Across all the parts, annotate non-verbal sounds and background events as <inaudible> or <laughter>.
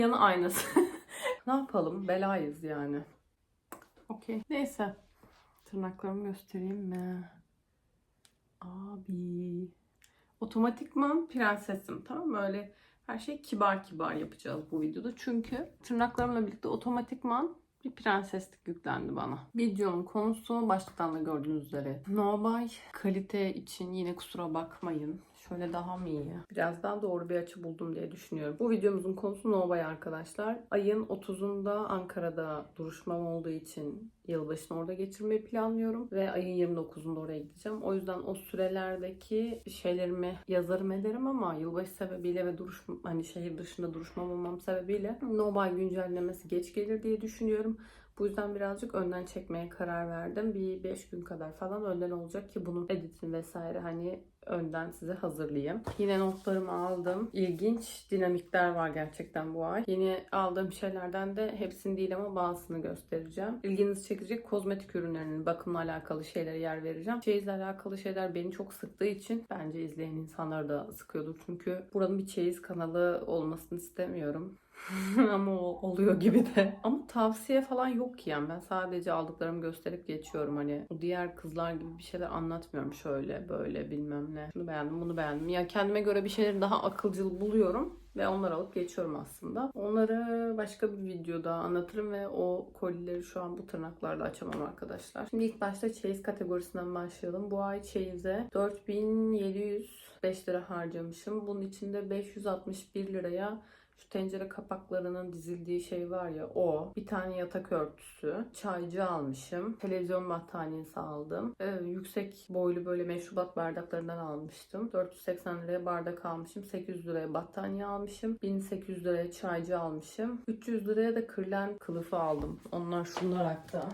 yanı aynısı. <laughs> ne yapalım? Belayız yani. Okey. Neyse. Tırnaklarımı göstereyim mi? Abi. Otomatikman prensesim tamam mı? Öyle her şey kibar kibar yapacağız bu videoda. Çünkü tırnaklarımla birlikte otomatikman bir prenseslik yüklendi bana. Videonun konusu başlıktan da gördüğünüz üzere. Nobay kalite için yine kusura bakmayın. Şöyle daha mı iyi? Biraz daha doğru bir açı buldum diye düşünüyorum. Bu videomuzun konusu Nobay arkadaşlar. Ayın 30'unda Ankara'da duruşmam olduğu için yılbaşını orada geçirmeyi planlıyorum. Ve ayın 29'unda oraya gideceğim. O yüzden o sürelerdeki şeylerimi yazarım ederim ama yılbaşı sebebiyle ve duruş hani şehir dışında duruşmam olmam sebebiyle Nobay güncellemesi geç gelir diye düşünüyorum. Bu yüzden birazcık önden çekmeye karar verdim. Bir 5 gün kadar falan önden olacak ki bunun editini vesaire hani önden size hazırlayayım. Yine notlarımı aldım. İlginç dinamikler var gerçekten bu ay. Yeni aldığım şeylerden de hepsini değil ama bazısını göstereceğim. İlginizi çekecek kozmetik ürünlerinin bakımla alakalı şeylere yer vereceğim. Çeyizle alakalı şeyler beni çok sıktığı için bence izleyen insanlar da sıkıyordur. Çünkü buranın bir çeyiz kanalı olmasını istemiyorum. <laughs> ama oluyor gibi de. Ama tavsiye falan yok ki yani. Ben sadece aldıklarımı gösterip geçiyorum. Hani diğer kızlar gibi bir şeyler anlatmıyorum. Şöyle böyle bilmem ne. Şunu beğendim bunu beğendim. Ya kendime göre bir şeyleri daha akılcıl buluyorum. Ve onları alıp geçiyorum aslında. Onları başka bir videoda anlatırım ve o kolileri şu an bu tırnaklarla açamam arkadaşlar. Şimdi ilk başta çeyiz kategorisinden başlayalım. Bu ay çeyize 4705 lira harcamışım. Bunun içinde 561 liraya şu tencere kapaklarının dizildiği şey var ya o. Bir tane yatak örtüsü. Çaycı almışım. Televizyon battaniyesi aldım. Ee, yüksek boylu böyle meşrubat bardaklarından almıştım. 480 liraya bardak almışım. 800 liraya battaniye almışım. 1800 liraya çaycı almışım. 300 liraya da kırlen kılıfı aldım. Onlar şunlar hatta.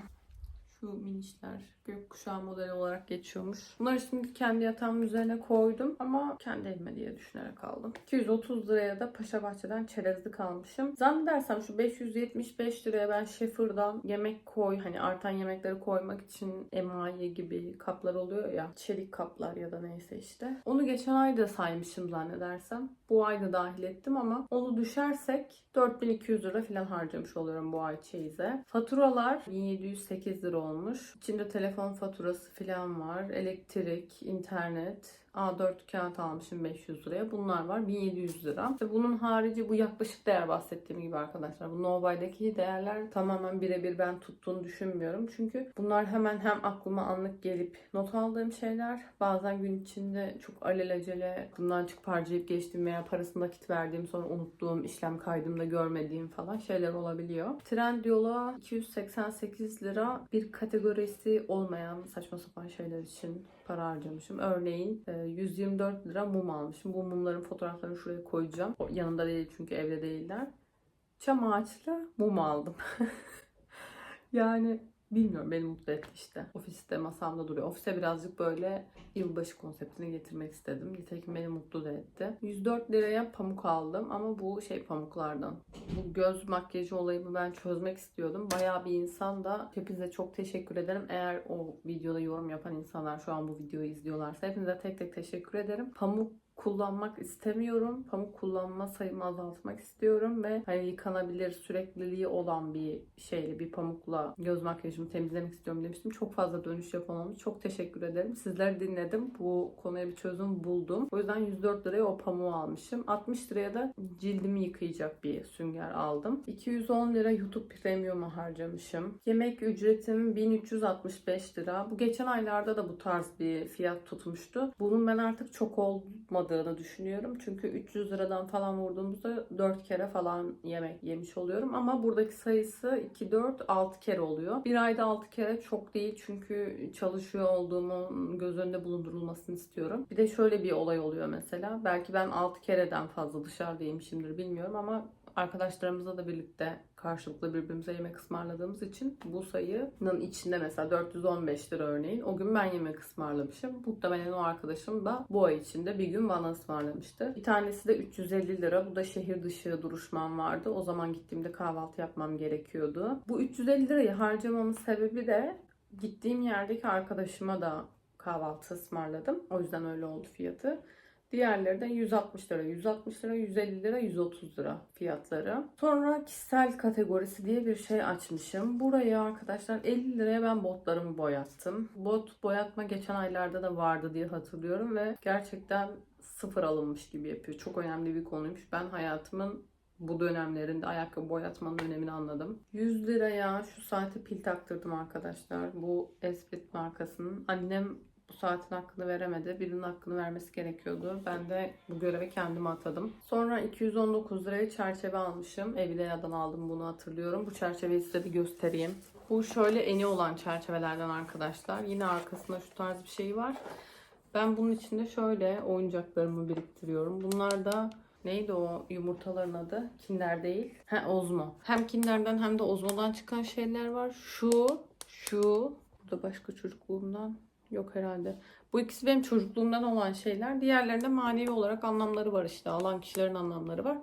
Şu minişler gökkuşağı modeli olarak geçiyormuş. Bunları şimdi kendi yatağımın üzerine koydum ama kendi elime diye düşünerek aldım. 230 liraya da Paşa Bahçe'den çerezlik almışım. Zannedersem şu 575 liraya ben Şefır'dan yemek koy hani artan yemekleri koymak için emaye gibi kaplar oluyor ya. Çelik kaplar ya da neyse işte. Onu geçen ay da saymışım zannedersem. Bu ay da dahil ettim ama onu düşersek 4200 lira falan harcamış oluyorum bu ay çeyize. Faturalar 1708 lira olmuş. İçinde telefon faturası falan var. Elektrik, internet, A4 kağıt almışım 500 liraya. Bunlar var 1700 lira. Ve bunun harici bu yaklaşık değer bahsettiğim gibi arkadaşlar. Bu Nobay'daki değerler tamamen birebir ben tuttuğunu düşünmüyorum. Çünkü bunlar hemen hem aklıma anlık gelip not aldığım şeyler. Bazen gün içinde çok alelacele aklımdan çıkıp harcayıp geçtiğim veya parasını nakit verdiğim sonra unuttuğum işlem kaydımda görmediğim falan şeyler olabiliyor. Trendyol'a 288 lira bir kategorisi olmayan saçma sapan şeyler için para harcamışım. Örneğin e, 124 lira mum almışım. Bu mumların fotoğraflarını şuraya koyacağım. O yanımda değil çünkü evde değiller. Çam ağaçlı mum aldım. <laughs> yani bilmiyorum beni mutlu etti işte. Ofiste masamda duruyor. Ofise birazcık böyle yılbaşı konseptini getirmek istedim. Nitekim beni mutlu da etti. 104 liraya pamuk aldım ama bu şey pamuklardan. Bu göz makyajı olayını ben çözmek istiyordum. Bayağı bir insan da hepinize çok teşekkür ederim. Eğer o videoda yorum yapan insanlar şu an bu videoyu izliyorlarsa hepinize tek tek teşekkür ederim. Pamuk kullanmak istemiyorum. Pamuk kullanma sayımı azaltmak istiyorum ve hani yıkanabilir sürekliliği olan bir şeyle bir pamukla göz makyajımı temizlemek istiyorum demiştim. Çok fazla dönüş yapamamış. Çok teşekkür ederim. Sizleri dinledim. Bu konuya bir çözüm buldum. O yüzden 104 liraya o pamuğu almışım. 60 liraya da cildimi yıkayacak bir sünger aldım. 210 lira YouTube Premium'a harcamışım. Yemek ücretim 1365 lira. Bu geçen aylarda da bu tarz bir fiyat tutmuştu. Bunun ben artık çok olmadığını düşünüyorum. Çünkü 300 liradan falan vurduğumuzda 4 kere falan yemek yemiş oluyorum. Ama buradaki sayısı 2, 4, 6 kere oluyor. Bir ayda 6 kere çok değil. Çünkü çalışıyor olduğumun göz önünde bulundurulmasını istiyorum. Bir de şöyle bir olay oluyor mesela. Belki ben 6 kereden fazla dışarıda yemişimdir bilmiyorum ama arkadaşlarımızla da birlikte karşılıklı birbirimize yemek ısmarladığımız için bu sayının içinde mesela 415 lira örneğin o gün ben yemek ısmarlamışım. Muhtemelen o arkadaşım da bu ay içinde bir gün bana ısmarlamıştı. Bir tanesi de 350 lira. Bu da şehir dışı duruşmam vardı. O zaman gittiğimde kahvaltı yapmam gerekiyordu. Bu 350 lirayı harcamamın sebebi de gittiğim yerdeki arkadaşıma da kahvaltı ısmarladım. O yüzden öyle oldu fiyatı. Diğerleri de 160 lira, 160 lira, 150 lira, 130 lira fiyatları. Sonra kişisel kategorisi diye bir şey açmışım. Buraya arkadaşlar 50 liraya ben botlarımı boyattım. Bot boyatma geçen aylarda da vardı diye hatırlıyorum ve gerçekten sıfır alınmış gibi yapıyor. Çok önemli bir konuymuş. Ben hayatımın bu dönemlerinde ayakkabı boyatmanın önemini anladım. 100 liraya şu saate pil taktırdım arkadaşlar. Bu Esprit markasının. Annem bu saatin hakkını veremedi. Birinin hakkını vermesi gerekiyordu. Ben de bu görevi kendime atadım. Sonra 219 liraya çerçeve almışım. Evidea'dan aldım bunu hatırlıyorum. Bu çerçeveyi size bir göstereyim. Bu şöyle eni olan çerçevelerden arkadaşlar. Yine arkasında şu tarz bir şey var. Ben bunun içinde şöyle oyuncaklarımı biriktiriyorum. Bunlar da neydi o yumurtaların adı? Kinder değil. He Ozmo. Hem Kinder'den hem de Ozmo'dan çıkan şeyler var. Şu, şu. Burada başka çocukluğumdan yok herhalde. Bu ikisi benim çocukluğumdan olan şeyler. Diğerlerinde manevi olarak anlamları var işte. Alan kişilerin anlamları var.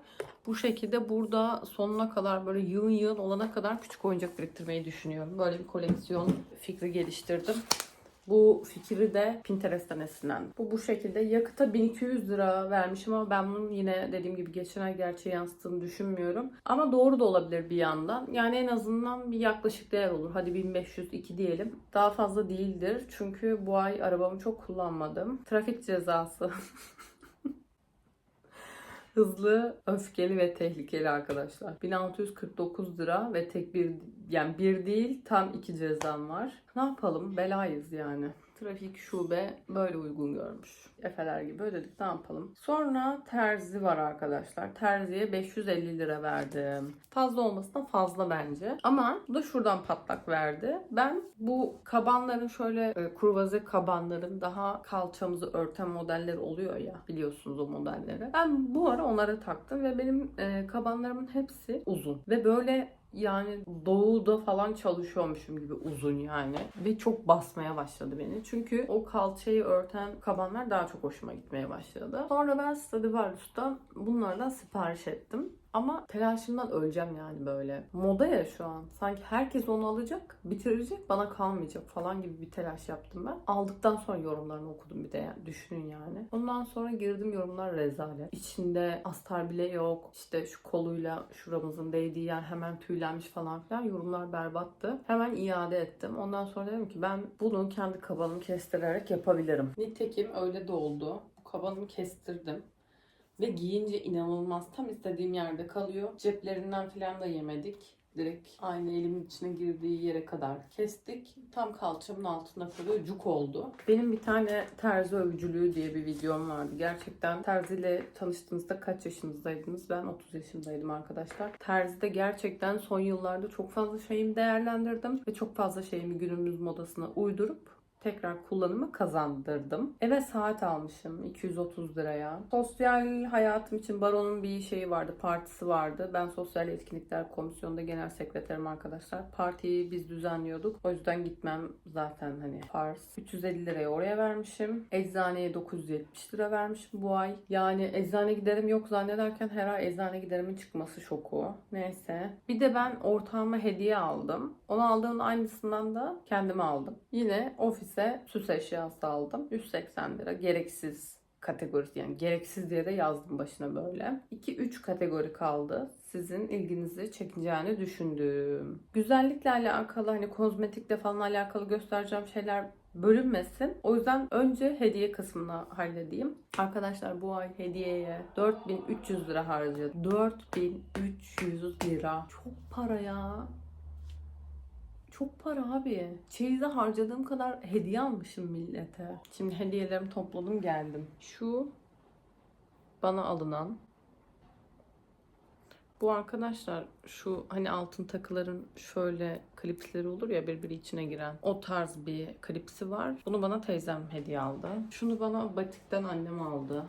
Bu şekilde burada sonuna kadar böyle yığın yığın olana kadar küçük oyuncak biriktirmeyi düşünüyorum. Böyle bir koleksiyon fikri geliştirdim. Bu fikri de Pinterest'ten esinlendim. Bu bu şekilde. Yakıta 1200 lira vermişim ama ben bunun yine dediğim gibi geçen ay gerçeği yansıttığını düşünmüyorum. Ama doğru da olabilir bir yandan. Yani en azından bir yaklaşık değer olur. Hadi 1502 diyelim. Daha fazla değildir. Çünkü bu ay arabamı çok kullanmadım. Trafik cezası. <laughs> Hızlı, öfkeli ve tehlikeli arkadaşlar. 1649 lira ve tek bir yani bir değil tam iki cezam var. Ne yapalım? Belayız yani. Trafik şube böyle uygun görmüş. Efeler gibi ödedik ne yapalım. Sonra terzi var arkadaşlar. Terziye 550 lira verdim. Fazla olmasına fazla bence. Ama bu da şuradan patlak verdi. Ben bu kabanların şöyle e, kurvaze kabanların daha kalçamızı örten modelleri oluyor ya. Biliyorsunuz o modelleri. Ben bu ara onlara taktım ve benim e, kabanlarımın hepsi uzun. Ve böyle yani doğuda falan çalışıyormuşum gibi uzun yani. Ve çok basmaya başladı beni. Çünkü o kalçayı örten kabanlar daha çok hoşuma gitmeye başladı. Sonra ben Stradivarius'tan bunlardan sipariş ettim. Ama telaşımdan öleceğim yani böyle. Moda ya şu an. Sanki herkes onu alacak, bitirecek, bana kalmayacak falan gibi bir telaş yaptım ben. Aldıktan sonra yorumlarını okudum bir de yani. Düşünün yani. Ondan sonra girdim yorumlar rezalet. İçinde astar bile yok. İşte şu koluyla şuramızın değdiği yer hemen tüylenmiş falan filan. Yorumlar berbattı. Hemen iade ettim. Ondan sonra dedim ki ben bunu kendi kabanımı kestirerek yapabilirim. Nitekim öyle de oldu. Kabanımı kestirdim. Ve giyince inanılmaz tam istediğim yerde kalıyor. Ceplerinden falan da yemedik. Direkt aynı elimin içine girdiği yere kadar kestik. Tam kalçamın altında kalıyor. Cuk oldu. Benim bir tane terzi övücülüğü diye bir videom vardı. Gerçekten terziyle tanıştığınızda kaç yaşınızdaydınız? Ben 30 yaşındaydım arkadaşlar. Terzide gerçekten son yıllarda çok fazla şeyimi değerlendirdim. Ve çok fazla şeyimi günümüz modasına uydurup tekrar kullanımı kazandırdım. Eve saat almışım 230 liraya. Sosyal hayatım için baronun bir şeyi vardı, partisi vardı. Ben Sosyal Etkinlikler Komisyonu'nda genel sekreterim arkadaşlar. Partiyi biz düzenliyorduk. O yüzden gitmem zaten hani farz. 350 liraya oraya vermişim. Eczaneye 970 lira vermişim bu ay. Yani eczane giderim yok zannederken her ay eczane giderimin çıkması şoku. Neyse. Bir de ben ortağıma hediye aldım. Onu aldığımın aynısından da kendime aldım. Yine ofise süs eşyası aldım. 180 lira. Gereksiz kategorisi yani gereksiz diye de yazdım başına böyle. 2-3 kategori kaldı. Sizin ilginizi çekeceğini düşündüğüm. Güzellikle alakalı hani kozmetikle falan alakalı göstereceğim şeyler bölünmesin. O yüzden önce hediye kısmını halledeyim. Arkadaşlar bu ay hediyeye 4300 lira harcadım. 4300 lira. Çok para ya. Çok para abi. Çeyize harcadığım kadar hediye almışım millete. Şimdi hediyelerimi topladım geldim. Şu bana alınan bu arkadaşlar şu hani altın takıların şöyle klipsleri olur ya birbiri içine giren. O tarz bir klipsi var. Bunu bana teyzem hediye aldı. Şunu bana batikten annem aldı.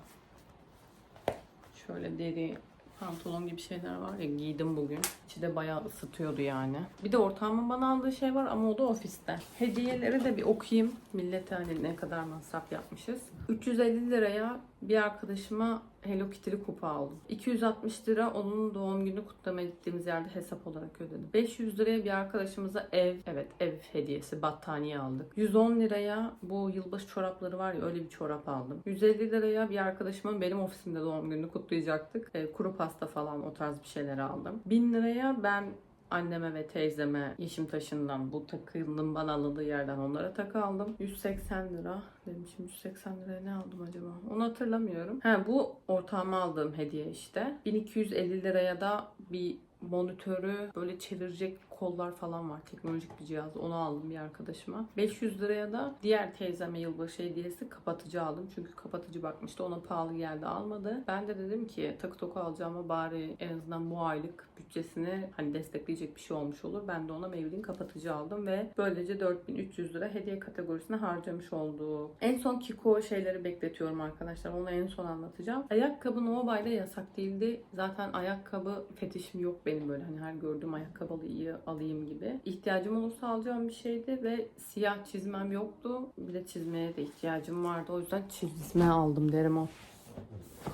Şöyle deri pantolon gibi şeyler var ya giydim bugün. İçi de bayağı ısıtıyordu yani. Bir de ortağımın bana aldığı şey var ama o da ofiste. Hediyeleri de bir okuyayım. Millete hani ne kadar masraf yapmışız. 350 liraya bir arkadaşıma Hello Kitty'li kupa aldım. 260 lira onun doğum günü kutlamaya gittiğimiz yerde hesap olarak ödedim. 500 liraya bir arkadaşımıza ev, evet ev hediyesi battaniye aldık. 110 liraya bu yılbaşı çorapları var ya öyle bir çorap aldım. 150 liraya bir arkadaşımın benim ofisimde doğum gününü kutlayacaktık. E, kuru pasta falan o tarz bir şeyler aldım. 1000 liraya ben anneme ve teyzeme Yeşimtaşı'ndan bu takının bana alındığı yerden onlara takı aldım. 180 lira demişim 180 liraya ne aldım acaba? Onu hatırlamıyorum. He bu ortağıma aldığım hediye işte. 1250 liraya da bir monitörü böyle çevirecek kollar falan var. Teknolojik bir cihaz. Onu aldım bir arkadaşıma. 500 liraya da diğer teyzeme yılbaşı hediyesi kapatıcı aldım. Çünkü kapatıcı bakmıştı. Ona pahalı geldi almadı. Ben de dedim ki takı toku alacağıma bari en azından bu aylık bütçesini hani destekleyecek bir şey olmuş olur. Ben de ona Maybelline kapatıcı aldım ve böylece 4300 lira hediye kategorisine harcamış olduk. En son Kiko şeyleri bekletiyorum arkadaşlar. Onu en son anlatacağım. Ayakkabı Nova'yla yasak değildi. Zaten ayakkabı fetişim yok benim böyle hani her gördüğüm ayakkabıyı alayım gibi. İhtiyacım olursa alacağım bir şeydi ve siyah çizmem yoktu. Bir de çizmeye de ihtiyacım vardı. O yüzden çizme aldım derim o.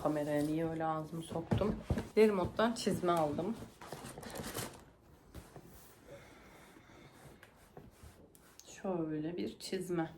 Kameraya niye öyle ağzımı soktum. Derimot'tan çizme aldım. Şöyle bir çizme.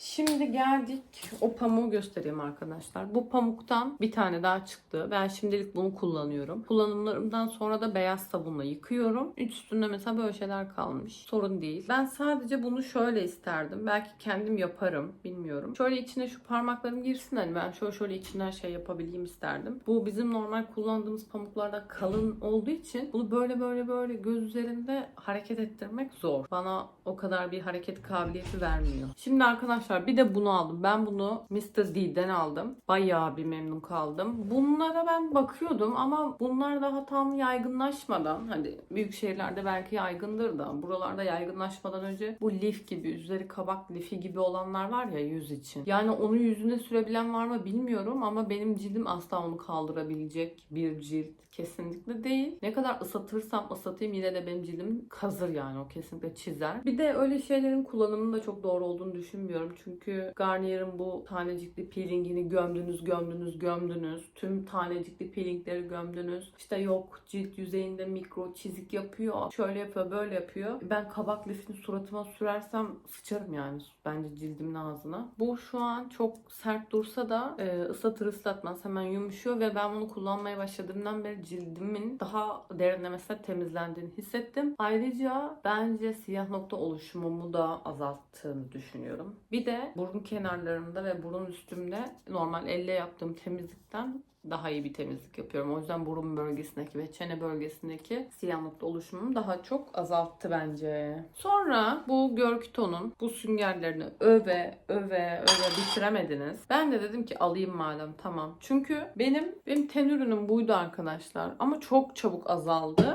Şimdi geldik o pamuğu göstereyim arkadaşlar. Bu pamuktan bir tane daha çıktı. Ben şimdilik bunu kullanıyorum. Kullanımlarımdan sonra da beyaz sabunla yıkıyorum. Üstünde mesela böyle şeyler kalmış. Sorun değil. Ben sadece bunu şöyle isterdim. Belki kendim yaparım. Bilmiyorum. Şöyle içine şu parmaklarım girsin hani ben şöyle şöyle içinden şey yapabileyim isterdim. Bu bizim normal kullandığımız pamuklardan kalın olduğu için bunu böyle böyle böyle göz üzerinde hareket ettirmek zor. Bana o kadar bir hareket kabiliyeti vermiyor. Şimdi arkadaşlar bir de bunu aldım. Ben bunu Mr. D'den aldım. Bayağı bir memnun kaldım. Bunlara ben bakıyordum ama bunlar daha tam yaygınlaşmadan hani büyük şehirlerde belki yaygındır da buralarda yaygınlaşmadan önce bu lif gibi üzeri kabak lifi gibi olanlar var ya yüz için. Yani onu yüzüne sürebilen var mı bilmiyorum ama benim cildim asla onu kaldırabilecek bir cilt kesinlikle değil. Ne kadar ıslatırsam ıslatayım yine de benim cildim kazır yani o kesinlikle çizer. Bir de öyle şeylerin kullanımının da çok doğru olduğunu düşünmüyorum. Çünkü Garnier'ın bu tanecikli peelingini gömdünüz, gömdünüz, gömdünüz. Tüm tanecikli peelingleri gömdünüz. İşte yok cilt yüzeyinde mikro çizik yapıyor. Şöyle yapıyor, böyle yapıyor. Ben kabak lifini suratıma sürersem sıçarım yani bence cildimin ağzına. Bu şu an çok sert dursa da e, ıslatır ıslatmaz hemen yumuşuyor ve ben bunu kullanmaya başladığımdan beri cildimin daha derinlemesine temizlendiğini hissettim. Ayrıca bence siyah nokta oluşumumu da azalttığını düşünüyorum. Bir de burun kenarlarımda ve burun üstümde normal elle yaptığım temizlikten daha iyi bir temizlik yapıyorum. O yüzden burun bölgesindeki ve çene bölgesindeki siyah nokta daha çok azalttı bence. Sonra bu Görkton'un bu süngerlerini öve öve öve bitiremediniz. Ben de dedim ki alayım madem tamam. Çünkü benim benim ten ürünüm buydu arkadaşlar. Ama çok çabuk azaldı.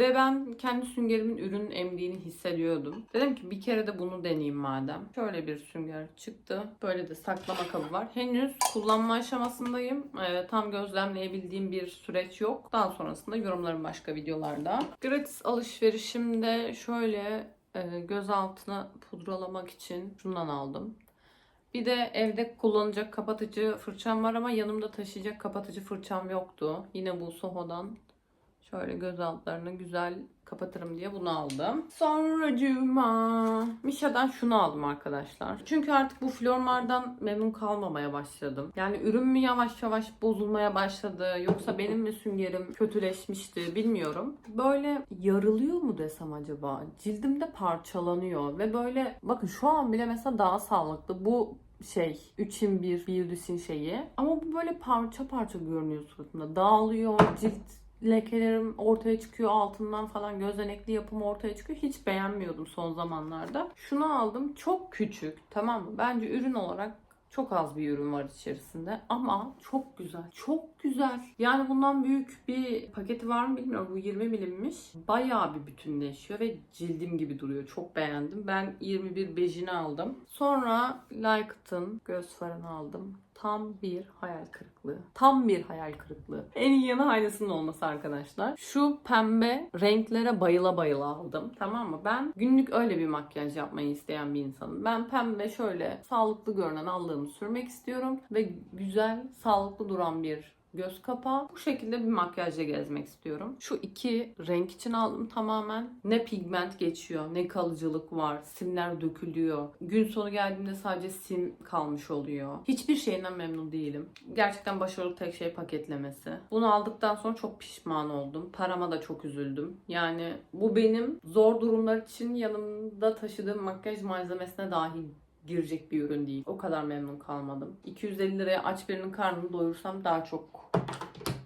Ve ben kendi süngerimin ürün emdiğini hissediyordum. Dedim ki bir kere de bunu deneyeyim madem. Şöyle bir sünger çıktı. Böyle de saklama kabı var. Henüz kullanma aşamasındayım. Ee, tam gözlemleyebildiğim bir süreç yok. Daha sonrasında yorumlarım başka videolarda. Gratis alışverişimde şöyle e, göz altına pudralamak için şundan aldım. Bir de evde kullanacak kapatıcı fırçam var ama yanımda taşıyacak kapatıcı fırçam yoktu. Yine bu Soho'dan Şöyle göz altlarını güzel kapatırım diye bunu aldım. Sonra cuma. Misha'dan şunu aldım arkadaşlar. Çünkü artık bu Flormar'dan memnun kalmamaya başladım. Yani ürün mü yavaş yavaş bozulmaya başladı yoksa benim mi süngerim kötüleşmişti bilmiyorum. Böyle yarılıyor mu desem acaba? Cildimde parçalanıyor ve böyle bakın şu an bile mesela daha sağlıklı. Bu şey 3'in 1 Beauty'sin şeyi. Ama bu böyle parça parça görünüyor suratımda. Dağılıyor cilt lekelerim ortaya çıkıyor altından falan gözenekli yapım ortaya çıkıyor. Hiç beğenmiyordum son zamanlarda. Şunu aldım. Çok küçük tamam mı? Bence ürün olarak çok az bir ürün var içerisinde ama çok güzel. Çok güzel. Yani bundan büyük bir paketi var mı bilmiyorum. Bu 20 milimmiş. Bayağı bir bütünleşiyor ve cildim gibi duruyor. Çok beğendim. Ben 21 bejini aldım. Sonra Lycat'ın göz farını aldım. Tam bir hayal kırıklığı. Tam bir hayal kırıklığı. En iyi yanı aynısının olması arkadaşlar. Şu pembe renklere bayıla bayıla aldım. Tamam mı? Ben günlük öyle bir makyaj yapmayı isteyen bir insanım. Ben pembe şöyle sağlıklı görünen allığımı sürmek istiyorum. Ve güzel, sağlıklı duran bir göz kapağı. Bu şekilde bir makyajla gezmek istiyorum. Şu iki renk için aldım tamamen. Ne pigment geçiyor, ne kalıcılık var. Simler dökülüyor. Gün sonu geldiğimde sadece sim kalmış oluyor. Hiçbir şeyinden memnun değilim. Gerçekten başarılı tek şey paketlemesi. Bunu aldıktan sonra çok pişman oldum. Parama da çok üzüldüm. Yani bu benim zor durumlar için yanımda taşıdığım makyaj malzemesine dahi girecek bir ürün değil. O kadar memnun kalmadım. 250 liraya aç birinin karnını doyursam daha çok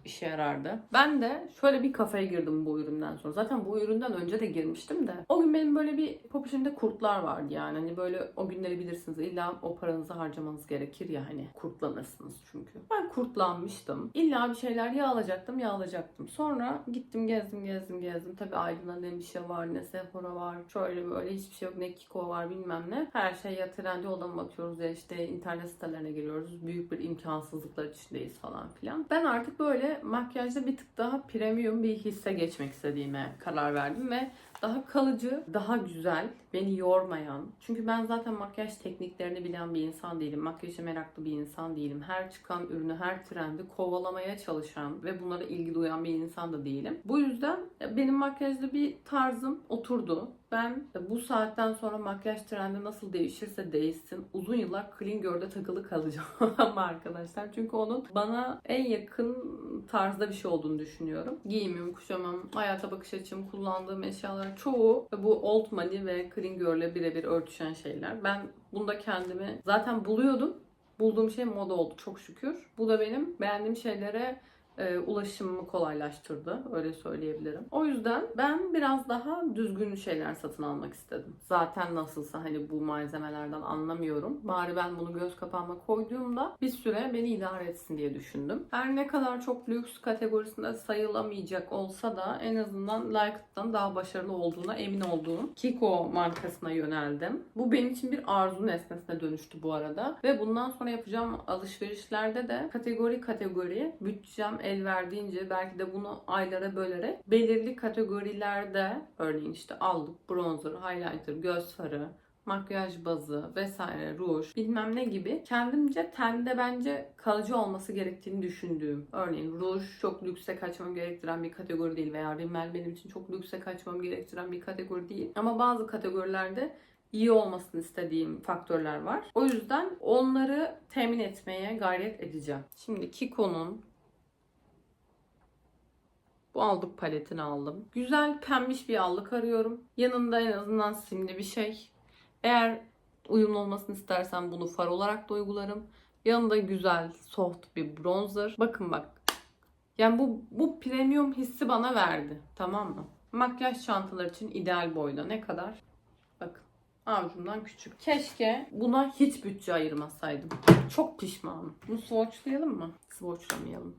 işe yarardı. Ben de şöyle bir kafaya girdim bu üründen sonra. Zaten bu üründen önce de girmiştim de. O gün benim böyle bir popişimde kurtlar vardı yani. Hani böyle o günleri bilirsiniz. İlla o paranızı harcamanız gerekir ya hani. Kurtlanırsınız çünkü. Ben kurtlanmıştım. İlla bir şeyler ya alacaktım ya alacaktım. Sonra gittim gezdim gezdim gezdim. Tabii Aydın'da ne bir şey var ne Sephora var. Şöyle böyle hiçbir şey yok. Ne Kiko var bilmem ne. Her şey ya Trendyol'dan bakıyoruz ya işte internet sitelerine giriyoruz. Büyük bir imkansızlıklar içindeyiz falan filan. Ben artık böyle makyajda bir tık daha premium bir hisse geçmek istediğime karar verdim ve daha kalıcı, daha güzel, beni yormayan. Çünkü ben zaten makyaj tekniklerini bilen bir insan değilim. Makyaja meraklı bir insan değilim. Her çıkan ürünü, her trendi kovalamaya çalışan ve bunlara ilgi duyan bir insan da değilim. Bu yüzden benim makyajda bir tarzım oturdu. Ben bu saatten sonra makyaj trendi nasıl değişirse değişsin uzun yıllar clean girl'de takılı kalacağım <laughs> arkadaşlar. Çünkü onun bana en yakın tarzda bir şey olduğunu düşünüyorum. Giyimim, kuşamam, hayata bakış açım, kullandığım eşyalar çoğu bu old money ve clean girl'le birebir örtüşen şeyler. Ben bunda kendimi zaten buluyordum. Bulduğum şey moda oldu çok şükür. Bu da benim beğendiğim şeylere e, ulaşımımı kolaylaştırdı. Öyle söyleyebilirim. O yüzden ben biraz daha düzgün şeyler satın almak istedim. Zaten nasılsa hani bu malzemelerden anlamıyorum. Bari ben bunu göz kapağıma koyduğumda bir süre beni idare etsin diye düşündüm. Her ne kadar çok lüks kategorisinde sayılamayacak olsa da en azından Likeit'tan daha başarılı olduğuna emin olduğum Kiko markasına yöneldim. Bu benim için bir arzu nesnesine dönüştü bu arada. Ve bundan sonra yapacağım alışverişlerde de kategori kategori bütçem el verdiğince belki de bunu aylara bölerek belirli kategorilerde örneğin işte aldık bronzer, highlighter, göz farı, makyaj bazı vesaire, ruj bilmem ne gibi kendimce tende bence kalıcı olması gerektiğini düşündüğüm. Örneğin ruj çok lükse kaçmam gerektiren bir kategori değil veya rimel benim için çok lükse kaçmam gerektiren bir kategori değil. Ama bazı kategorilerde iyi olmasını istediğim faktörler var. O yüzden onları temin etmeye gayret edeceğim. Şimdi Kiko'nun bu aldık paletini aldım. Güzel pembiş bir allık arıyorum. Yanında en azından simli bir şey. Eğer uyumlu olmasını istersen bunu far olarak da uygularım. Yanında güzel soft bir bronzer. Bakın bak. Yani bu, bu premium hissi bana verdi. Tamam mı? Makyaj çantalar için ideal boyda. Ne kadar? Bakın. Avucumdan küçük. Keşke buna hiç bütçe ayırmasaydım. Çok pişmanım. Bunu swatchlayalım mı? Swatchlamayalım.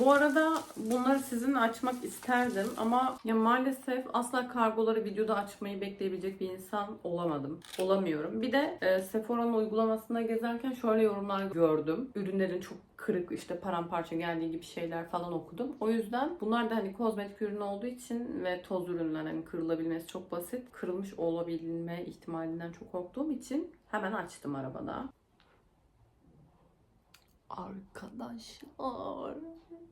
Bu arada bunları sizinle açmak isterdim ama ya maalesef asla kargoları videoda açmayı bekleyebilecek bir insan olamadım. Olamıyorum. Bir de e, Sephora'nın uygulamasında gezerken şöyle yorumlar gördüm. Ürünlerin çok kırık işte paramparça geldiği gibi şeyler falan okudum. O yüzden bunlar da hani kozmetik ürün olduğu için ve toz ürünler hani kırılabilmesi çok basit. Kırılmış olabilme ihtimalinden çok korktuğum için hemen açtım arabada. Arkadaşlar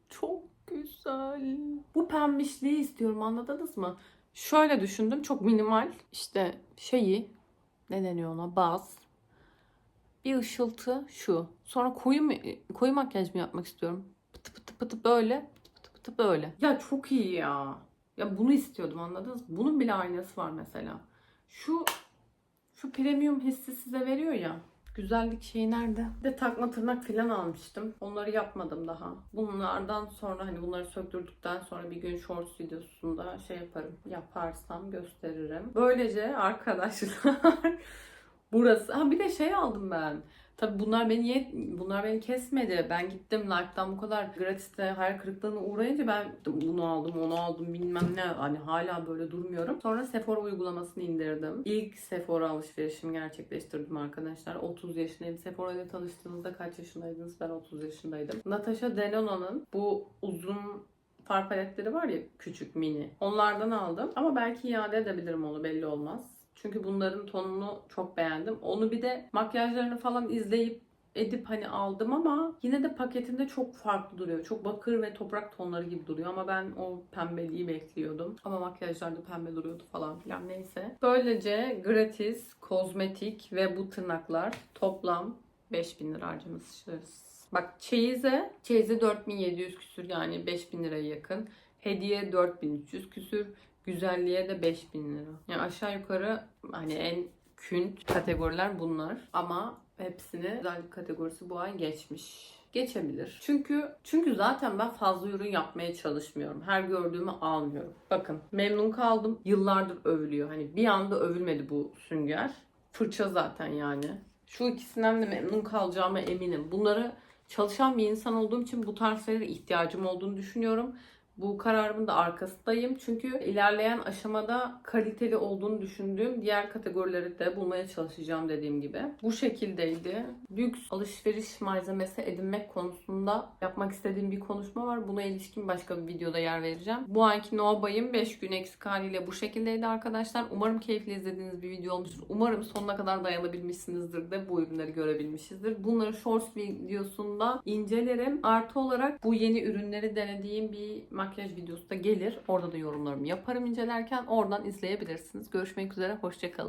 çok güzel. Bu pembişliği istiyorum anladınız mı? Şöyle düşündüm çok minimal işte şeyi ne deniyor ona baz bir ışıltı şu. Sonra koyu koyu makyaj mı yapmak istiyorum? Pıtı pıtı pıtı böyle pıtı pıtı pıtı böyle. Ya çok iyi ya. Ya bunu istiyordum anladınız mı? Bunun bile aynası var mesela. Şu şu premium hissi size veriyor ya. Güzellik şeyi nerede? Bir de takma tırnak falan almıştım. Onları yapmadım daha. Bunlardan sonra hani bunları söktürdükten sonra bir gün shorts videosunda şey yaparım. Yaparsam gösteririm. Böylece arkadaşlar <laughs> Burası. Ha bir de şey aldım ben. Tabii bunlar beni yet bunlar beni kesmedi. Ben gittim Life'dan bu kadar gratiste hayal kırıklığına uğrayınca ben bunu aldım, onu aldım bilmem ne. Hani hala böyle durmuyorum. Sonra Sephora uygulamasını indirdim. İlk Sephora alışverişimi gerçekleştirdim arkadaşlar. 30 yaşındayım. Sephora ile tanıştığınızda kaç yaşındaydınız? Ben 30 yaşındaydım. Natasha Denona'nın bu uzun far paletleri var ya küçük mini. Onlardan aldım. Ama belki iade edebilirim onu belli olmaz. Çünkü bunların tonunu çok beğendim. Onu bir de makyajlarını falan izleyip edip hani aldım ama yine de paketinde çok farklı duruyor. Çok bakır ve toprak tonları gibi duruyor ama ben o pembeliği bekliyordum. Ama makyajlarda pembe duruyordu falan filan neyse. Böylece gratis, kozmetik ve bu tırnaklar toplam 5000 lira harcamışız. Bak çeyize, çeyize 4700 küsür yani 5000 liraya yakın. Hediye 4300 küsür. Güzelliğe de 5000 lira. Yani aşağı yukarı hani en kült kategoriler bunlar. Ama hepsini güzellik kategorisi bu ay geçmiş. Geçebilir. Çünkü çünkü zaten ben fazla ürün yapmaya çalışmıyorum. Her gördüğümü almıyorum. Bakın memnun kaldım. Yıllardır övülüyor. Hani bir anda övülmedi bu sünger. Fırça zaten yani. Şu ikisinden de memnun kalacağıma eminim. Bunları çalışan bir insan olduğum için bu tarz şeylere ihtiyacım olduğunu düşünüyorum. Bu kararımın da arkasındayım. Çünkü ilerleyen aşamada kaliteli olduğunu düşündüğüm diğer kategorileri de bulmaya çalışacağım dediğim gibi. Bu şekildeydi. Lüks alışveriş malzemesi edinmek konusunda yapmak istediğim bir konuşma var. Buna ilişkin başka bir videoda yer vereceğim. Bu anki Noabay'ım 5 gün eksik haliyle bu şekildeydi arkadaşlar. Umarım keyifli izlediğiniz bir video olmuştur. Umarım sonuna kadar dayanabilmişsinizdir de bu ürünleri görebilmişizdir. Bunları shorts videosunda incelerim. Artı olarak bu yeni ürünleri denediğim bir makyaj videosu da gelir. Orada da yorumlarımı yaparım incelerken. Oradan izleyebilirsiniz. Görüşmek üzere. Hoşçakalın.